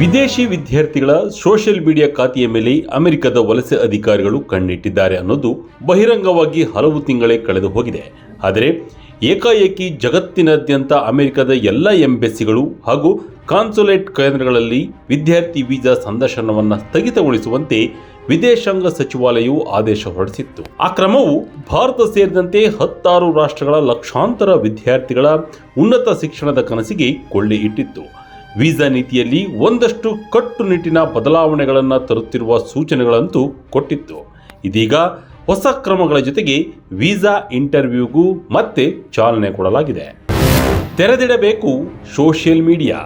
ವಿದೇಶಿ ವಿದ್ಯಾರ್ಥಿಗಳ social media ಖಾತೆಯ ಮೇಲೆ ಅಮೆರಿಕದ ವಲಸೆ ಅಧಿಕಾರಿಗಳು ಕಣ್ಣಿಟ್ಟಿದ್ದಾರೆ ಅನ್ನೋದು ಬಹಿರಂಗವಾಗಿ ಹಲವು ತಿಂಗಳೇ ಕಳೆದು ಹೋಗಿದೆ. ಆದರೆ ಏಕಾಏಕಿ ಜಗತ್ತಿನಾದ್ಯಂತ ಅಮೆರಿಕದ ಎಲ್ಲ ಎಂಬೆಸ್ಸಿಗಳು ಹಾಗೂ ಕಾನ್ಸುಲೇಟ್ ಕೇಂದ್ರಗಳಲ್ಲಿ ವಿದ್ಯಾರ್ಥಿ ವೀಸಾ ಸಂದರ್ಶನವನ್ನು ಸ್ಥಗಿತಗೊಳಿಸುವಂತೆ ವಿದೇಶಾಂಗ ಸಚಿವಾಲಯವು ಆದೇಶ ಹೊರಡಿಸಿತ್ತು. ಆ ಕ್ರಮವು ಭಾರತ ಸೇರಿದಂತೆ ಹತ್ತಾರು ರಾಷ್ಟ್ರಗಳ ಲಕ್ಷಾಂತರ ವಿದ್ಯಾರ್ಥಿಗಳ ಉನ್ನತ ಶಿಕ್ಷಣದ ಕನಸಿಗೆ ಕೊಳ್ಳೆ ಇಟ್ಟಿತ್ತು ವೀಸಾ ನೀತಿಯಲ್ಲಿ ಒಂದಷ್ಟು ಕಟ್ಟುನಿಟ್ಟಿನ ಬದಲಾವಣೆಗಳನ್ನು ತರುತ್ತಿರುವ ಸೂಚನೆಗಳಂತೂ ಕೊಟ್ಟಿತ್ತು. ಇದೀಗ ಹೊಸ ಕ್ರಮಗಳ ಜೊತೆಗೆ ವೀಸಾ ಇಂಟರ್ವ್ಯೂಗೂ ಮತ್ತೆ ಚಾಲನೆ ಕೊಡಲಾಗಿದೆ. ತೆರೆದಿಡಬೇಕು ಸೋಷಿಯಲ್ ಮೀಡಿಯಾ.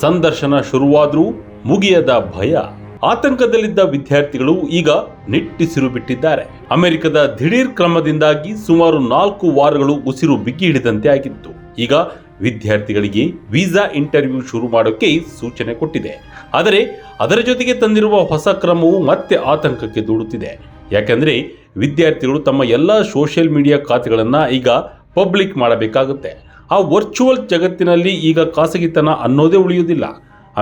ಸಂದರ್ಶನ ಶುರುವಾದರೂ ಮುಗಿಯದ ಭಯ. ಆತಂಕದಲ್ಲಿದ್ದ ವಿದ್ಯಾರ್ಥಿಗಳು ಈಗ ನಿಟ್ಟಿಸಿರು ಬಿಟ್ಟಿದ್ದಾರೆ. ಅಮೆರಿಕದ ದಿಢೀರ್ ಕ್ರಮದಿಂದಾಗಿ ಸುಮಾರು ನಾಲ್ಕು ವಾರಗಳು ಉಸಿರು ಬಿಗಿ ಹಿಡಿದಂತೆ ಆಗಿತ್ತು. ಈಗ ವಿದ್ಯಾರ್ಥಿಗಳಿಗೆ ವೀಸಾ ಇಂಟರ್ವ್ಯೂ ಶುರು ಮಾಡೋಕೆ ಸೂಚನೆ ಕೊಟ್ಟಿದೆ. ಆದರೆ ಅದರ ಜೊತೆಗೆ ತಂದಿರುವ ಹೊಸ ಕ್ರಮವು ಮತ್ತೆ ಆತಂಕಕ್ಕೆ ದೂಡುತ್ತಿದೆ. ಯಾಕೆಂದರೆ ವಿದ್ಯಾರ್ಥಿಗಳು ತಮ್ಮ ಎಲ್ಲ ಸೋಷಿಯಲ್ ಮೀಡಿಯಾ ಖಾತೆಗಳನ್ನು ಈಗ ಪಬ್ಲಿಕ್ ಮಾಡಬೇಕಾಗುತ್ತೆ. ಆ ವರ್ಚುವಲ್ ಜಗತ್ತಿನಲ್ಲಿ ಈಗ ಖಾಸಗಿತನ ಅನ್ನೋದೇ ಉಳಿಯುವುದಿಲ್ಲ.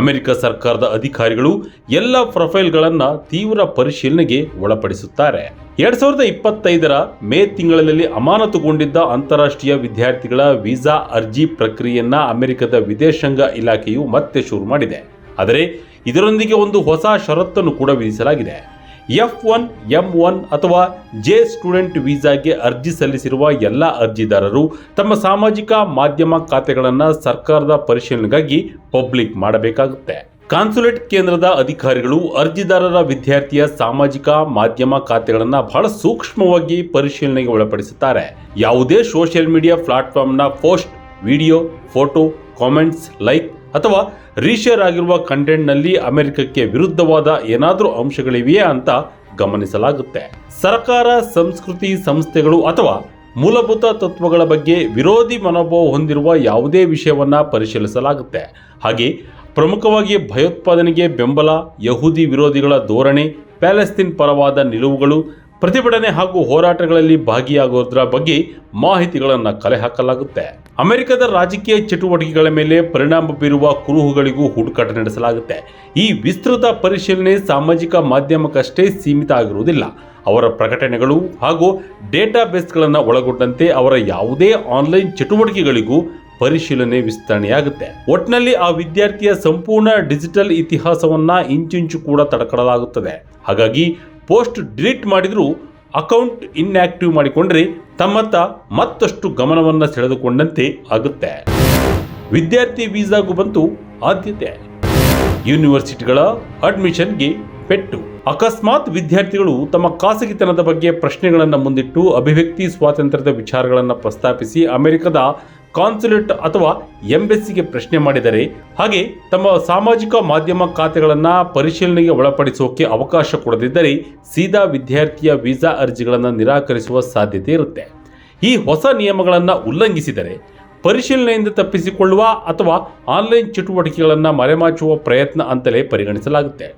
ಅಮೆರಿಕ ಸರ್ಕಾರದ ಅಧಿಕಾರಿಗಳು ಎಲ್ಲ ಪ್ರೊಫೈಲ್ಗಳನ್ನು ತೀವ್ರ ಪರಿಶೀಲನೆಗೆ ಒಳಪಡಿಸುತ್ತಾರೆ. ಎರಡ್ ಸಾವಿರದ ಇಪ್ಪತ್ತೈದರ ಮೇ ತಿಂಗಳಲ್ಲಿ ಅಮಾನತುಗೊಂಡಿದ್ದ ಅಂತಾರಾಷ್ಟ್ರೀಯ ವಿದ್ಯಾರ್ಥಿಗಳ ವೀಸಾ ಅರ್ಜಿ ಪ್ರಕ್ರಿಯೆಯನ್ನ ಅಮೆರಿಕದ ವಿದೇಶಾಂಗ ಇಲಾಖೆಯು ಮತ್ತೆ ಶುರು ಮಾಡಿದೆ. ಆದರೆ ಇದರೊಂದಿಗೆ ಒಂದು ಹೊಸ ಷರತ್ತನ್ನು ಕೂಡ ವಿಧಿಸಲಾಗಿದೆ. ಎಫ್ ಒನ್ ಎಂ ಒನ್ ಅಥವಾ ಜೆ ಸ್ಟೂಡೆಂಟ್ ವೀಸಾಗೆ ಅರ್ಜಿ ಸಲ್ಲಿಸಿರುವ ಎಲ್ಲ ಅರ್ಜಿದಾರರು ತಮ್ಮ ಸಾಮಾಜಿಕ ಮಾಧ್ಯಮ ಖಾತೆಗಳನ್ನು ಸರ್ಕಾರದ ಪರಿಶೀಲನೆಗಾಗಿ ಪಬ್ಲಿಕ್ ಮಾಡಬೇಕಾಗುತ್ತೆ. ಕಾನ್ಸುಲೇಟ್ ಕೇಂದ್ರದ ಅಧಿಕಾರಿಗಳು ಅರ್ಜಿದಾರರ ವಿದ್ಯಾರ್ಥಿಯ ಸಾಮಾಜಿಕ ಮಾಧ್ಯಮ ಖಾತೆಗಳನ್ನು ಬಹಳ ಸೂಕ್ಷ್ಮವಾಗಿ ಪರಿಶೀಲನೆಗೆ ಒಳಪಡಿಸುತ್ತಾರೆ. ಯಾವುದೇ social media ಪ್ಲಾಟ್ಫಾರ್ಮ್ನ post, video, photo, comments, like ಅಥವಾ ರೀಶೇರ್ ಆಗಿರುವ ಕಂಟೆಂಟ್ನಲ್ಲಿ ಅಮೆರಿಕಕ್ಕೆ ವಿರುದ್ಧವಾದ ಏನಾದರೂ ಅಂಶಗಳಿವೆಯೇ ಅಂತ ಗಮನಿಸಲಾಗುತ್ತೆ. ಸರ್ಕಾರ, ಸಂಸ್ಕೃತಿ ಸಂಸ್ಥೆಗಳು ಅಥವಾ ಮೂಲಭೂತ ತತ್ವಗಳ ಬಗ್ಗೆ ವಿರೋಧಿ ಮನೋಭಾವ ಹೊಂದಿರುವ ಯಾವುದೇ ವಿಷಯವನ್ನ ಪರಿಶೀಲಿಸಲಾಗುತ್ತೆ. ಹಾಗೆ ಪ್ರಮುಖವಾಗಿ ಭಯೋತ್ಪಾದನೆಗೆ ಬೆಂಬಲ, ಯಹೂದಿ ವಿರೋಧಿಗಳ ಧೋರಣೆ, ಪ್ಯಾಲೆಸ್ತೀನ್ ಪರವಾದ ನಿಲುವುಗಳು ಪ್ರತಿಭಟನೆ ಹಾಗೂ ಹೋರಾಟಗಳಲ್ಲಿ ಭಾಗಿಯಾಗೋದ್ರ ಬಗ್ಗೆ ಮಾಹಿತಿಗಳನ್ನು ಕಲೆ ಹಾಕಲಾಗುತ್ತೆ. ಅಮೆರಿಕದ ರಾಜಕೀಯ ಚಟುವಟಿಕೆಗಳ ಮೇಲೆ ಪರಿಣಾಮ ಬೀರುವ ಕುರುಹುಗಳಿಗೂ ಹುಡುಕಾಟ ನಡೆಸಲಾಗುತ್ತೆ. ಈ ವಿಸ್ತೃತ ಪರಿಶೀಲನೆ ಸಾಮಾಜಿಕ ಮಾಧ್ಯಮಕ್ಕಷ್ಟೇ ಸೀಮಿತ ಆಗಿರುವುದಿಲ್ಲ. ಅವರ ಪ್ರಕಟಣೆಗಳು ಹಾಗೂ ಡೇಟಾಬೇಸ್ಗಳನ್ನು ಒಳಗೊಂಡಂತೆ ಅವರ ಯಾವುದೇ ಆನ್ಲೈನ್ ಚಟುವಟಿಕೆಗಳಿಗೂ ಪರಿಶೀಲನೆ ವಿಸ್ತರಣೆಯಾಗುತ್ತೆ. ಒಟ್ಟಿನಲ್ಲಿ ಆ ವಿದ್ಯಾರ್ಥಿಯ ಸಂಪೂರ್ಣ ಡಿಜಿಟಲ್ ಇತಿಹಾಸವನ್ನ ಇಂಚಿಂಚು ಕೂಡ ತಡಕಡಲಾಗುತ್ತದೆ. ಹಾಗಾಗಿ ಪೋಸ್ಟ್ ಡಿಲೀಟ್ ಮಾಡಿದರೂ ಅಕೌಂಟ್ ಇನ್ಆಕ್ಟಿವ್ ಮಾಡಿಕೊಂಡ್ರೆ ತಮ್ಮತ್ತ ಮತ್ತಷ್ಟು ಗಮನವನ್ನು ಸೆಳೆದುಕೊಂಡಂತೆ ಆಗುತ್ತೆ. ವಿದ್ಯಾರ್ಥಿ ವೀಸಾಗೂ ಬಂತು ಆದ್ಯತೆ. ಯೂನಿವರ್ಸಿಟಿಗಳ ಅಡ್ಮಿಷನ್ಗೆ ಪೆಟ್ಟು. ಅಕಸ್ಮಾತ್ ವಿದ್ಯಾರ್ಥಿಗಳು ತಮ್ಮ ಖಾಸಗಿತನದ ಬಗ್ಗೆ ಪ್ರಶ್ನೆಗಳನ್ನು ಮುಂದಿಟ್ಟು ಅಭಿವ್ಯಕ್ತಿ ಸ್ವಾತಂತ್ರ್ಯದ ವಿಚಾರಗಳನ್ನು ಪ್ರಸ್ತಾಪಿಸಿ ಅಮೆರಿಕದ ಕಾನ್ಸುಲೇಟ್ ಅಥವಾ ಎಂಬೆಸ್ಸಿಗೆ ಪ್ರಶ್ನೆ ಮಾಡಿದರೆ ಹಾಗೆ ತಮ್ಮ ಸಾಮಾಜಿಕ ಮಾಧ್ಯಮ ಖಾತೆಗಳನ್ನು ಪರಿಶೀಲನೆಗೆ ಒಳಪಡಿಸೋಕೆ ಅವಕಾಶ ಕೊಡದಿದ್ದರೆ ಸೀದಾ ವಿದ್ಯಾರ್ಥಿಯ ವೀಸಾ ಅರ್ಜಿಗಳನ್ನು ನಿರಾಕರಿಸುವ ಸಾಧ್ಯತೆ ಇರುತ್ತೆ. ಈ ಹೊಸ ನಿಯಮಗಳನ್ನು ಉಲ್ಲಂಘಿಸಿದರೆ ಪರಿಶೀಲನೆಯಿಂದ ತಪ್ಪಿಸಿಕೊಳ್ಳುವ ಅಥವಾ ಆನ್ಲೈನ್ ಚಟುವಟಿಕೆಗಳನ್ನು ಮರೆಮಾಚುವ ಪ್ರಯತ್ನ ಅಂತಲೇ ಪರಿಗಣಿಸಲಾಗುತ್ತೆ.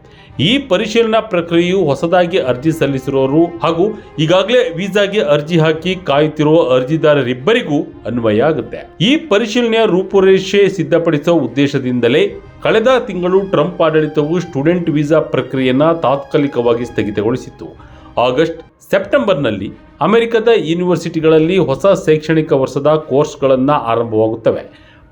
ಈ ಪರಿಶೀಲನಾ ಪ್ರಕ್ರಿಯೆಯು ಹೊಸದಾಗಿ ಅರ್ಜಿ ಸಲ್ಲಿಸಿರೋರು ಹಾಗೂ ಈಗಾಗಲೇ ವೀಸಾಗೆ ಅರ್ಜಿ ಹಾಕಿ ಕಾಯುತ್ತಿರುವ ಅರ್ಜಿದಾರರಿಬ್ಬರಿಗೂ ಅನ್ವಯ ಆಗುತ್ತೆ. ಈ ಪರಿಶೀಲನೆಯ ರೂಪುರೇಷೆ ಸಿದ್ಧಪಡಿಸುವ ಉದ್ದೇಶದಿಂದಲೇ ಕಳೆದ ತಿಂಗಳು ಟ್ರಂಪ್ ಆಡಳಿತವು ಸ್ಟೂಡೆಂಟ್ ವೀಸಾ ಪ್ರಕ್ರಿಯೆಯನ್ನು ತಾತ್ಕಾಲಿಕವಾಗಿ ಸ್ಥಗಿತಗೊಳಿಸಿತ್ತು. ಆಗಸ್ಟ್ ಸೆಪ್ಟೆಂಬರ್ನಲ್ಲಿ ಅಮೆರಿಕದ ಯೂನಿವರ್ಸಿಟಿಗಳಲ್ಲಿ ಹೊಸ ಶೈಕ್ಷಣಿಕ ವರ್ಷದ ಕೋರ್ಸ್ಗಳನ್ನು ಆರಂಭವಾಗುತ್ತವೆ.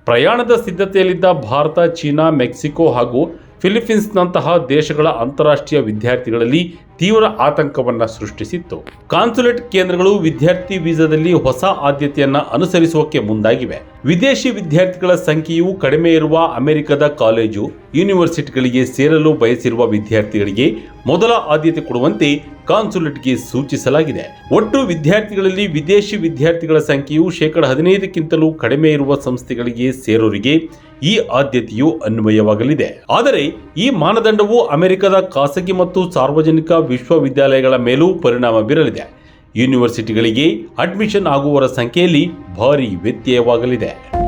ಪ್ರಯಾಣದ ಸಿದ್ಧತೆಯಲ್ಲಿದ್ದ ಭಾರತ, ಚೀನಾ, ಮೆಕ್ಸಿಕೋ ಹಾಗೂ ಫಿಲಿಪೀನ್ಸ್ನಂತಹ ದೇಶಗಳ ಅಂತಾರಾಷ್ಟ್ರೀಯ ವಿದ್ಯಾರ್ಥಿಗಳಲ್ಲಿ ತೀವ್ರ ಆತಂಕವನ್ನು ಸೃಷ್ಟಿಸಿತ್ತು. ಕಾನ್ಸುಲೇಟ್ ಕೇಂದ್ರಗಳು ವಿದ್ಯಾರ್ಥಿ ವೀಸಾದಲ್ಲಿ ಹೊಸ ಆದ್ಯತೆಯನ್ನು ಅನುಸರಿಸುವಕ್ಕೆ ಮುಂದಾಗಿವೆ. ವಿದೇಶಿ ವಿದ್ಯಾರ್ಥಿಗಳ ಸಂಖ್ಯೆಯು ಕಡಿಮೆ ಇರುವ ಅಮೆರಿಕದ ಕಾಲೇಜು, ಯೂನಿವರ್ಸಿಟಿಗಳಿಗೆ ಸೇರಲು ಬಯಸಿರುವ ವಿದ್ಯಾರ್ಥಿಗಳಿಗೆ ಮೊದಲ ಆದ್ಯತೆ ಕೊಡುವಂತೆ ಕಾನ್ಸುಲೇಟ್ಗೆ ಸೂಚಿಸಲಾಗಿದೆ. ಒಟ್ಟು ವಿದ್ಯಾರ್ಥಿಗಳಲ್ಲಿ ವಿದೇಶಿ ವಿದ್ಯಾರ್ಥಿಗಳ ಸಂಖ್ಯೆಯು ಶೇಕಡ ಹದಿನೈದಕ್ಕಿಂತಲೂ ಕಡಿಮೆ ಇರುವ ಸಂಸ್ಥೆಗಳಿಗೆ ಸೇರೋರಿಗೆ ಈ ಆದ್ಯತೆಯು ಅನ್ವಯವಾಗಲಿದೆ. ಆದರೆ, ಈ ಮಾನದಂಡವು ಅಮೆರಿಕದ ಖಾಸಗಿ ಮತ್ತು ಸಾರ್ವಜನಿಕ ವಿಶ್ವವಿದ್ಯಾಲಯಗಳ ಮೇಲೂ ಪರಿಣಾಮ ಬೀರಲಿದೆ. ಯೂನಿವರ್ಸಿಟಿಗಳಿಗೆ ಅಡ್ಮಿಷನ್ ಆಗುವವರ ಸಂಖ್ಯೆಯಲ್ಲಿ ಭಾರಿ ವ್ಯತ್ಯಯವಾಗಲಿದೆ.